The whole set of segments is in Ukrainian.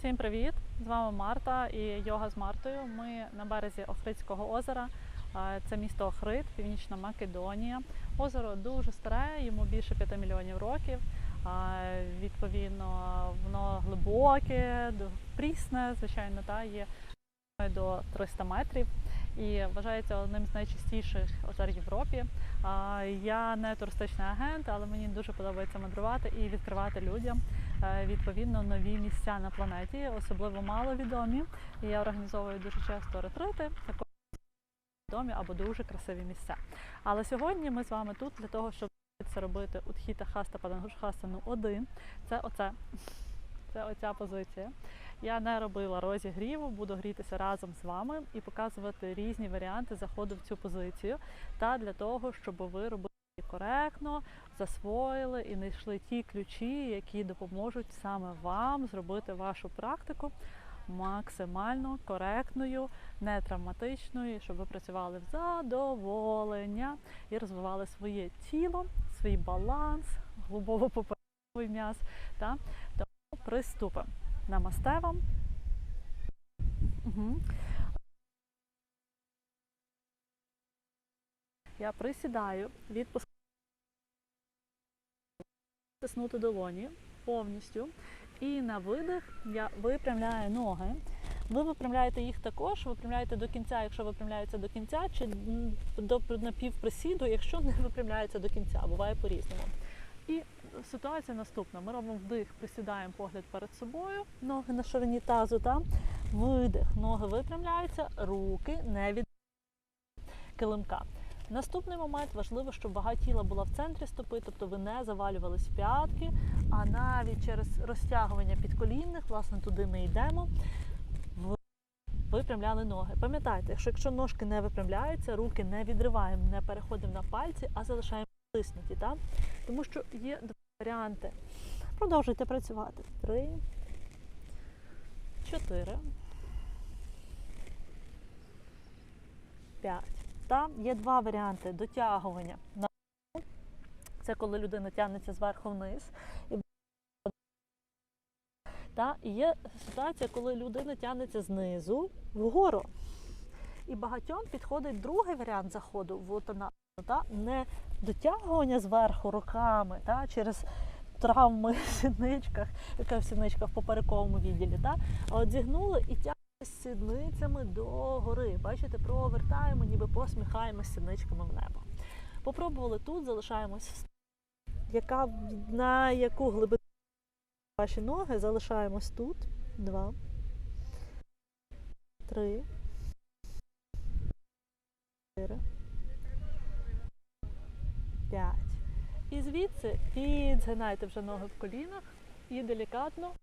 Всім привіт! З вами Марта і йога з Мартою. Ми на березі Охридського озера. Це місто Охрид, Північна Македонія. Озеро дуже старе, йому більше 5 мільйонів років. Відповідно, воно глибоке, прісне, звичайно, та є до 300 метрів і вважається одним з найчистіших озер Європі. Я не туристичний агент, але мені дуже подобається мандрувати і відкривати людям відповідно нові місця на планеті, особливо маловідомі. І я організовую дуже часто ретрити, також відомі або дуже красиві місця. Але сьогодні ми з вами тут для того, щоб це робити Утхіта Хаста Падангушхасану 1. Це оце. Це оця позиція. Я не робила розігріву, буду грітися разом з вами і показувати різні варіанти заходу в цю позицію. Та для того, щоб ви робили її коректно, засвоїли і знайшли ті ключі, які допоможуть саме вам зробити вашу практику максимально коректною, не травматичною, щоб ви працювали в задоволення і розвивали своє тіло, свій баланс, глибоко-поперековий м'яз. Та? Тому приступимо. Намасте вам. Угу. Я присідаю, відпускаю стиснути долоні повністю. І на видих я випрямляю ноги. Ви випрямляєте їх також, випрямляєте до кінця, якщо випрямляються до кінця, чи до напівприсіду, якщо не випрямляються до кінця, буває по-різному. І ситуація наступна: ми робимо вдих, присідаємо погляд перед собою, ноги на ширині тазу, та видих, ноги випрямляються, руки не від килимка. Наступний момент важливо, щоб вага тіла була в центрі стопи, тобто ви не завалювались в п'ятки, а навіть через розтягування підколінних, власне, туди ми йдемо. Випрямляли ноги. Пам'ятайте, що якщо ножки не випрямляються, руки не відриваємо, не переходимо на пальці, а залишаємо стиснуті. Так? Тому що є два варіанти. Продовжуйте працювати. Три, чотири, п'ять. Там є два варіанти дотягування. Це коли людина тягнеться зверху вниз. І та, і є ситуація, коли людина тягнеться знизу вгору. І багатьом підходить другий варіант заходу в отана, та, не дотягування зверху руками та, через травми в сідничках, яка в сідничках в поперековому відділі, та, а от зігнули і сідницями до гори. Бачите, провертаємо, ніби посміхаємося сідничками в небо. Попробували тут, залишаємось в яка на яку глибину ваші ноги залишаємось тут. Два. Три. Чотири. П'ять. І звідси підзгинайте вже ноги в колінах і делікатно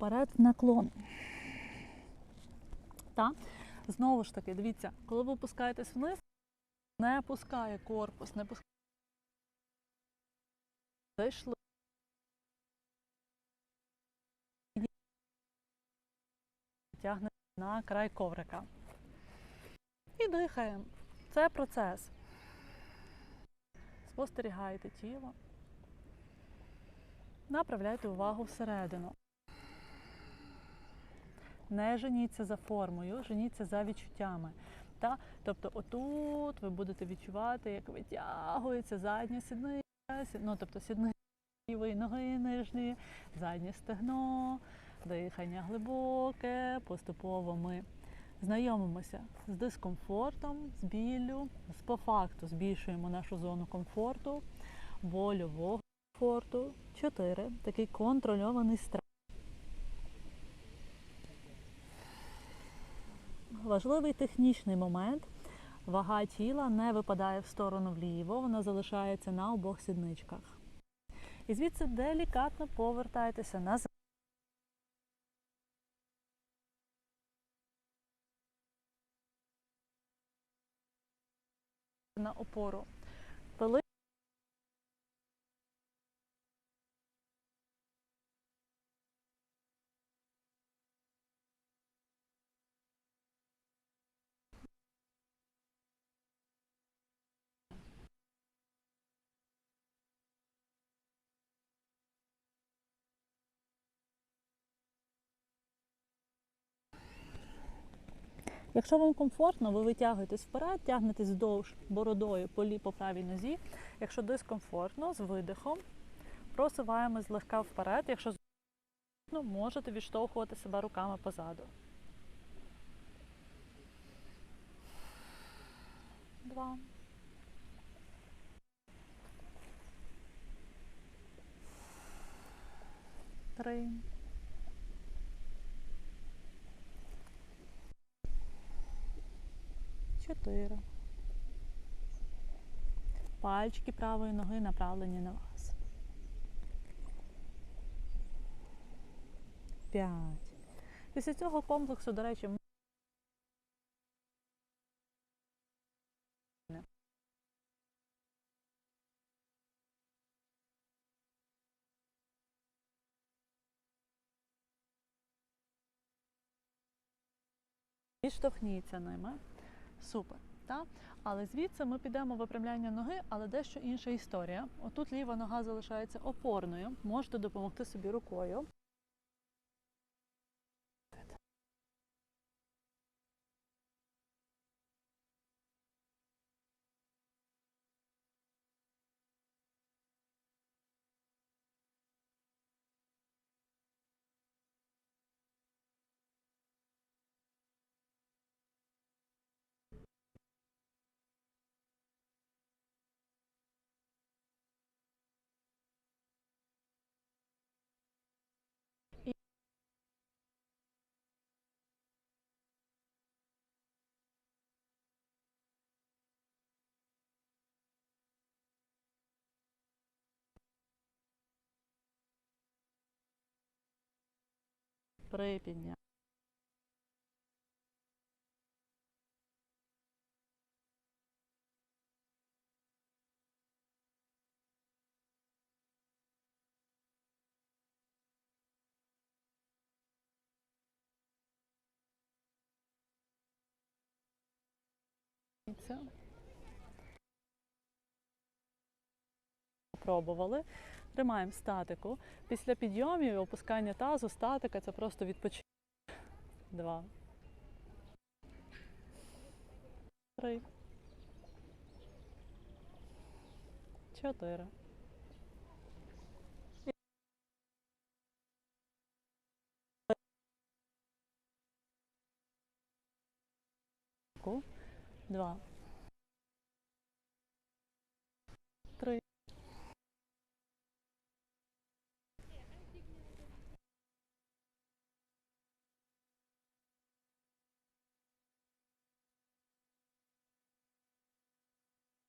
вперед наклон. Та? Знову ж таки, дивіться, коли ви опускаєтесь вниз, не пускає корпус, не пускає. Тягне на край коврика. І дихаємо. Це процес. Спостерігайте тіло. Направляйте увагу всередину. Не женіться за формою, женіться за відчуттями. Та? Тобто отут ви будете відчувати, як витягується задня сідниця, ну, тобто сідниця ноги нижньої, заднє стегно, дихання глибоке, поступово ми знайомимося з дискомфортом, з біллю, з по факту збільшуємо нашу зону комфорту, больового комфорту. Чотири. Такий контрольований стрес. Важливий технічний момент. Вага тіла не випадає в сторону вліво, вона залишається на обох сідничках. І звідси делікатно повертайтеся назад. на опору. Якщо вам комфортно, ви витягуєтесь вперед, тягнетесь вздовж бородою по, по правій нозі. Якщо дискомфортно, з видихом просуваємось злегка вперед. Якщо ну, можете відштовхувати себе руками позаду. Два. Три. Чотири. Пальчики правої ноги направлені на вас. П'ять. Після цього комплексу, до речі, м- відштовхніться ними. Супер. Та? Але звідси ми підемо випрямляння ноги, але дещо інша історія. Отут ліва нога залишається опорною. Можете допомогти собі рукою. Припідня. Пробували. Тримаємо статику. Після підйомів і опускання тазу, статика це просто відпочинок. Два. Три. Чотири. Два. Три.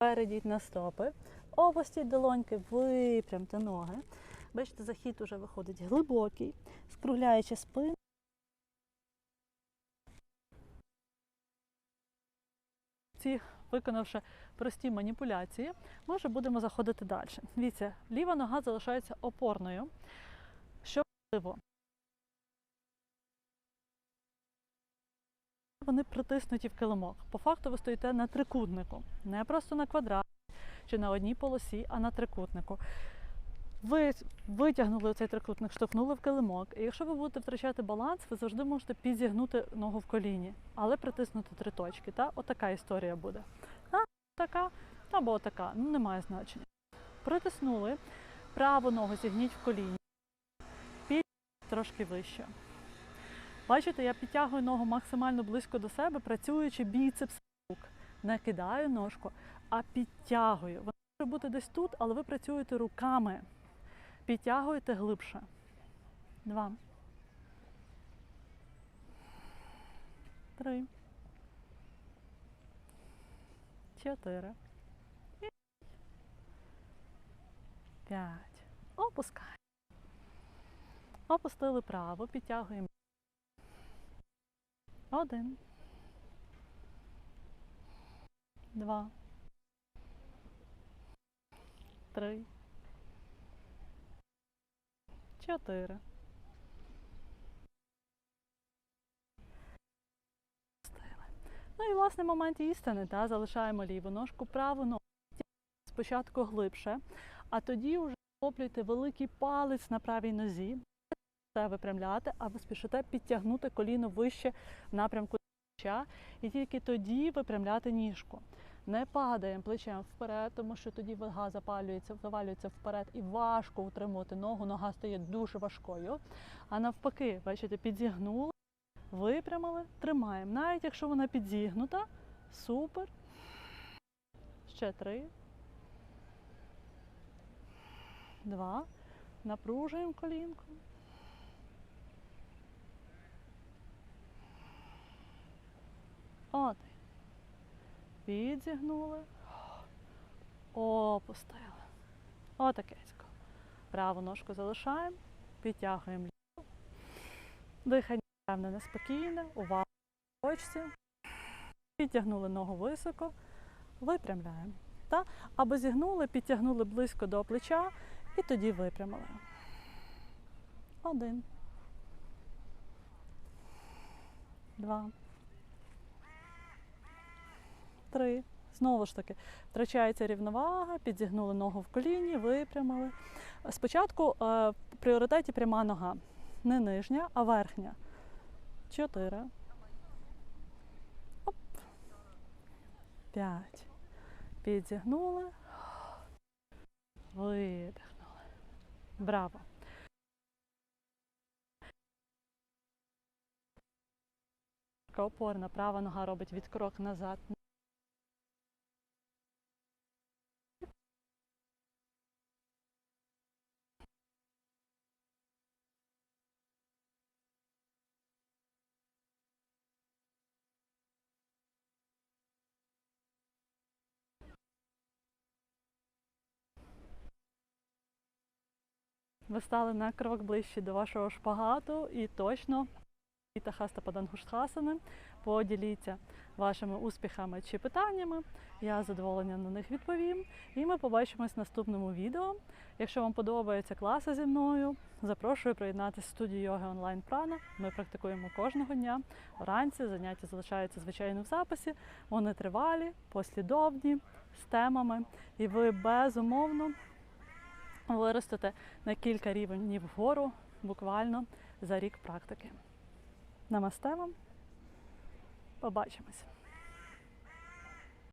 Перейдіть на стопи, опустіть долоньки, випрямте ноги. Бачите, захід уже виходить глибокий, скругляючи спину. Ці, виконавши прості маніпуляції, ми вже будемо заходити далі. Дивіться, ліва нога залишається опорною. Що важливо? Вони притиснуті в килимок. По факту ви стоїте на трикутнику, не просто на квадраті чи на одній полосі, а на трикутнику. Ви витягнули цей трикутник, штовхнули в килимок. І якщо ви будете втрачати баланс, ви завжди можете підзігнути ногу в коліні, але притиснути три точки. Та? Отака історія буде. А, така або отака, ну немає значення. Притиснули, праву ногу зігніть в коліні, під трошки вище. Бачите, я підтягую ногу максимально близько до себе, працюючи біцепс рук. Не кидаю ножку, а підтягую. Вона може бути десь тут, але ви працюєте руками. Підтягуєте глибше. Два. Три. Чотири. П'ять. Опускаємо. Опустили право, підтягуємо. Один. Два. Три. Чотири. Ну і власне момент істини, та, залишаємо ліву ножку, праву ногу. Спочатку глибше, а тоді вже хоплюйте великий палець на правій нозі. Це випрямляти, а ви спішите підтягнути коліно вище в напрямку плеча, і тільки тоді випрямляти ніжку. Не падаємо плечем вперед, тому що тоді вага запалюється, завалюється вперед і важко утримувати ногу, нога стає дуже важкою. А навпаки, бачите, підзігнули, випрямили, тримаємо. Навіть якщо вона підзігнута, супер. Ще три. Два. Напружуємо колінку. От. Підзігнули. Опустили. Отакесько. Праву ножку залишаємо, підтягуємо ліву. Дихання певне неспокійне, увага в точці. Підтягнули ногу високо, випрямляємо. Та? Або зігнули, підтягнули близько до плеча і тоді випрямили. Один. Два. Три. Знову ж таки, втрачається рівновага, підзігнули ногу в коліні, випрямили. Спочатку е, в пріоритеті пряма нога. Не нижня, а верхня. Чотири. Оп. П'ять. Підзігнули. Видихнули. Браво. Опорна права нога робить відкрок назад. Ви стали на крок ближче до вашого шпагату і точно та хаста падангуштхасани. Поділіться вашими успіхами чи питаннями. Я з задоволенням на них відповім. І ми побачимось в наступному відео. Якщо вам подобаються класи зі мною, запрошую приєднатися в студію йоги онлайн прана. Ми практикуємо кожного дня. Вранці заняття залишаються звичайно в записі. Вони тривалі, послідовні, з темами. І ви безумовно виростете на кілька рівнів вгору буквально за рік практики. Намасте вам. Побачимось.